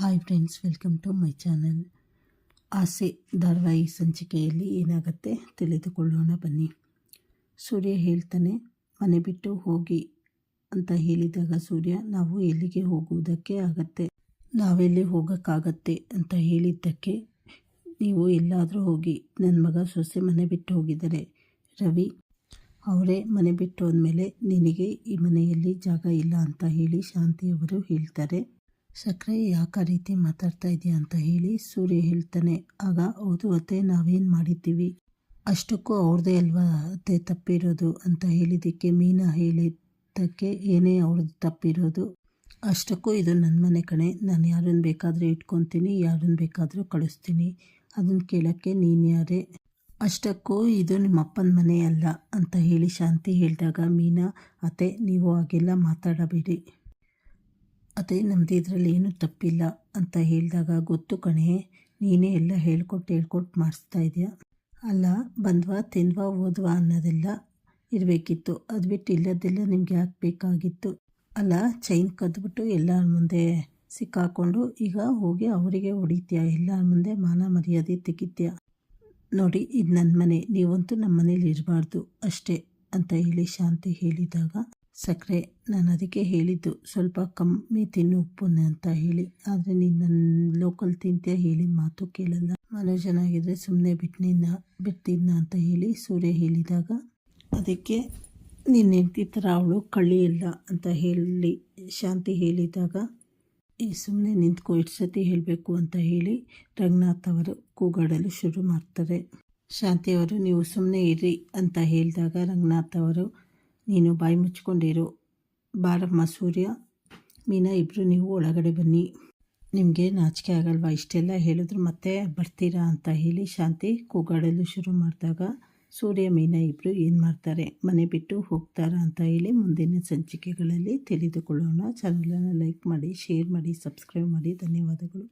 Hi friends welcome to my channel Aase ಧಾರಾವಾಹಿ ಸಂಚಿಕೆಯಲ್ಲಿ ಏನಾಗುತ್ತೆ ತಿಳಿದುಕೊಳ್ಳೋಣ ಬನ್ನಿ. ಸೂರ್ಯ ಹೇಳ್ತಾನೆ, ಮನೆ ಬಿಟ್ಟು ಹೋಗಿ ಅಂತ ಹೇಳಿದಾಗ ಸೂರ್ಯ, ನಾವು ಎಲ್ಲಿಗೆ ಹೋಗುವುದಕ್ಕೆ ಆಗತ್ತೆ? ನಾವೆಲ್ಲಿ ಹೋಗೋಕ್ಕಾಗತ್ತೆ ಅಂತ ಹೇಳಿದ್ದಕ್ಕೆ, ನೀವು ಎಲ್ಲಾದರೂ ಹೋಗಿ ನನ್ನ ಮಗ ಸೊಸೆ ಮನೆ ಬಿಟ್ಟು ಹೋಗಿದ್ದಾರೆ. ರವಿ, ಅವರೇ ಮನೆ ಬಿಟ್ಟು ಹೋದ್ಮೇಲೆ ನಿನಗೆ ಈ ಮನೆಯಲ್ಲಿ ಜಾಗ ಇಲ್ಲ ಅಂತ ಹೇಳಿ ಶಾಂತಿಯವರು ಹೇಳ್ತಾರೆ. ಸಕ್ಕರೆ ಯಾಕ ರೀತಿ ಮಾತಾಡ್ತಾ ಇದೆಯಾ ಅಂತ ಹೇಳಿ ಸೂರ್ಯ ಹೇಳ್ತಾನೆ, ಆಗ ಹೌದು ಅತ್ತೆ, ನಾವೇನು ಮಾಡಿದ್ದೀವಿ? ಅಷ್ಟಕ್ಕೂ ಅವ್ರದ್ದೇ ಅಲ್ವಾ ಅತ್ತೆ ತಪ್ಪಿರೋದು ಅಂತ ಹೇಳಿದ್ದಕ್ಕೆ ಮೀನಾ ಹೇಳಿದ್ದಕ್ಕೆ ಏನೇ ಅವ್ರದ್ದು ತಪ್ಪಿರೋದು. ಅಷ್ಟಕ್ಕೂ ಇದು ನನ್ನ ಮನೆ ಕಣೆ, ನಾನು ಯಾರನ್ನು ಬೇಕಾದರೂ ಇಟ್ಕೊತೀನಿ, ಯಾರನ್ನು ಬೇಕಾದರೂ ಕಳಿಸ್ತೀನಿ ಅದನ್ನು ಕೇಳೋಕ್ಕೆ ನೀನು ಯಾರೇ? ಅಷ್ಟಕ್ಕೂ ಇದು ನಿಮ್ಮಪ್ಪನ ಮನೆ ಅಲ್ಲ ಅಂತ ಹೇಳಿ ಶಾಂತಿ ಹೇಳಿದಾಗ ಮೀನಾ, ಅತ್ತೆ, ನೀವು ಹಾಗೆಲ್ಲ ಮಾತಾಡಬೇಡಿ. ಅದೇ ನಮ್ಮದು ಇದರಲ್ಲಿ ಏನೂ ತಪ್ಪಿಲ್ಲ ಅಂತ ಹೇಳಿದಾಗ ಗೊತ್ತು ಕಣೆ, ನೀನೇ ಎಲ್ಲ ಹೇಳ್ಕೊಟ್ಟು ಹೇಳ್ಕೊಟ್ಟು ಮಾಡಿಸ್ತಾ ಇದೆಯಾ? ಅಲ್ಲ, ಬಂದ್ವಾ, ತಿಂದ್ವಾ, ಓದ್ವಾ ಅನ್ನೋದೆಲ್ಲ ಇರಬೇಕಿತ್ತು. ಅದು ಬಿಟ್ಟು ಇಲ್ಲದೆಲ್ಲ ನಿಮ್ಗೆ ಯಾಕೆ ಬೇಕಾಗಿತ್ತು? ಅಲ್ಲ, ಚೈನ್ ಕದ್ಬಿಟ್ಟು ಎಲ್ಲರ ಮುಂದೆ ಸಿಕ್ಕಾಕೊಂಡು, ಈಗ ಹೋಗಿ ಅವರಿಗೆ ಹೊಡಿತೀಯ? ಎಲ್ಲರ ಮುಂದೆ ಮಾನ ಮರ್ಯಾದೆ ತೆಗಿತೀಯ? ನೋಡಿ, ಇದು ನನ್ನ ಮನೆ, ನೀವಂತೂ ನಮ್ಮ ಮನೇಲಿ ಇರಬಾರ್ದು ಅಷ್ಟೇ ಅಂತ ಹೇಳಿ ಶಾಂತಿ ಹೇಳಿದಾಗ ಸಕ್ಕರೆ ನಾನು ಅದಕ್ಕೆ ಹೇಳಿದ್ದು ಸ್ವಲ್ಪ ಕಮ್ಮಿ ತಿನ್ನು ಉಪ್ಪು ಅಂತ ಹೇಳಿ. ಆದರೆ ನೀನು ನನ್ನ ಲೋಕಲ್ ತಿಂತೀಯ ಹೇಳಿದ ಮಾತು ಕೇಳಲ್ಲ. ಮನೋಜನಾಗಿದ್ದರೆ ಸುಮ್ಮನೆ ಬಿಟ್ಟಿನ ಬಿಡ್ತಿದ್ನ ಅಂತ ಹೇಳಿ ಸೂರ್ಯ ಹೇಳಿದಾಗ, ಅದಕ್ಕೆ ನೀನು ಹೆಂಡತಿ ಅವಳು ಕಳ್ಳಿ ಇಲ್ಲ ಅಂತ ಹೇಳಿ ಶಾಂತಿ ಹೇಳಿದಾಗ ಈ ಸುಮ್ಮನೆ ನಿಂತ್ಕೊ ಎಷ್ಟು ಸತಿ ಹೇಳಬೇಕು ಅಂತ ಹೇಳಿ ರಂಗನಾಥ್ ಅವರು ಕೂಗಾಡಲು ಶುರು ಮಾಡ್ತಾರೆ. ಶಾಂತಿಯವರು ನೀವು ಸುಮ್ಮನೆ ಇರಿ ಅಂತ ಹೇಳಿದಾಗ ರಂಗನಾಥ್ ಅವರು ನೀನು ಬಾಯಿ ಮುಚ್ಕೊಂಡಿರು ಬಾರಮ್ಮ ಸೂರ್ಯ, ಮೀನಾ ಇಬ್ಬರು ನೀವು ಒಳಗಡೆ ಬನ್ನಿ. ನಿಮಗೆ ನಾಚಿಕೆ ಆಗಲ್ವಾ? ಇಷ್ಟೆಲ್ಲ ಹೇಳಿದ್ರು ಮತ್ತೆ ಬರ್ತೀರಾ ಅಂತ ಹೇಳಿ ಶಾಂತಿ ಕೂಗಾಡಲು ಶುರು ಮಾಡಿದಾಗ ಸೂರ್ಯ, ಮೀನಾ ಇಬ್ಬರು ಏನು ಮಾಡ್ತಾರೆ? ಮನೆ ಬಿಟ್ಟು ಹೋಗ್ತಾರಾ ಅಂತ ಹೇಳಿ ಮುಂದಿನ ಸಂಚಿಕೆಗಳಲ್ಲಿ ತಿಳಿದುಕೊಳ್ಳೋಣ. ಚಾನಲನ್ನು ಲೈಕ್ ಮಾಡಿ ಶೇರ್ ಮಾಡಿ ಸಬ್ಸ್ಕ್ರೈಬ್ ಮಾಡಿ. ಧನ್ಯವಾದಗಳು.